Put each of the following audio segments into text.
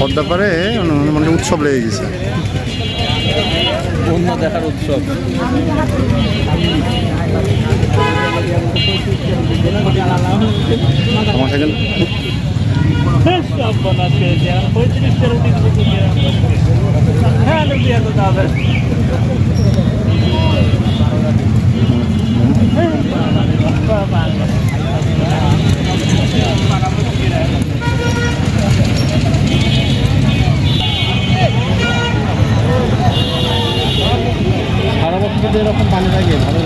পদ্মাপাড়ে মানে উৎসব লেগে গেছে। দেখার উৎসব। আমার সেখানে সব হ্যাঁ সারা বছর এরকম পানি থাকে ভালো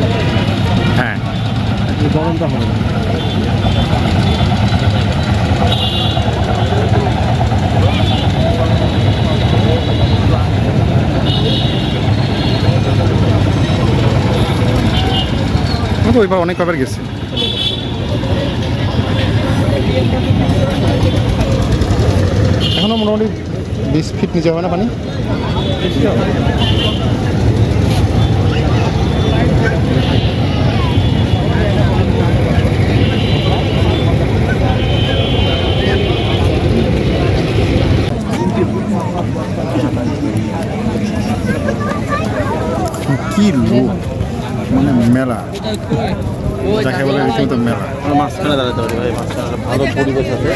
হ্যাঁ। গরমটা হবে না অনেক কবার গেছি। মোটামুটি বিশ ফিট নিচে হবে না পানি কি লোক মানে মেলা। যাকে বলে রীতিমতো মেলা। মাঝখানে দাঁড়াতে পারি ভাই মাঝখানে ভালো পরিবেশ আছে।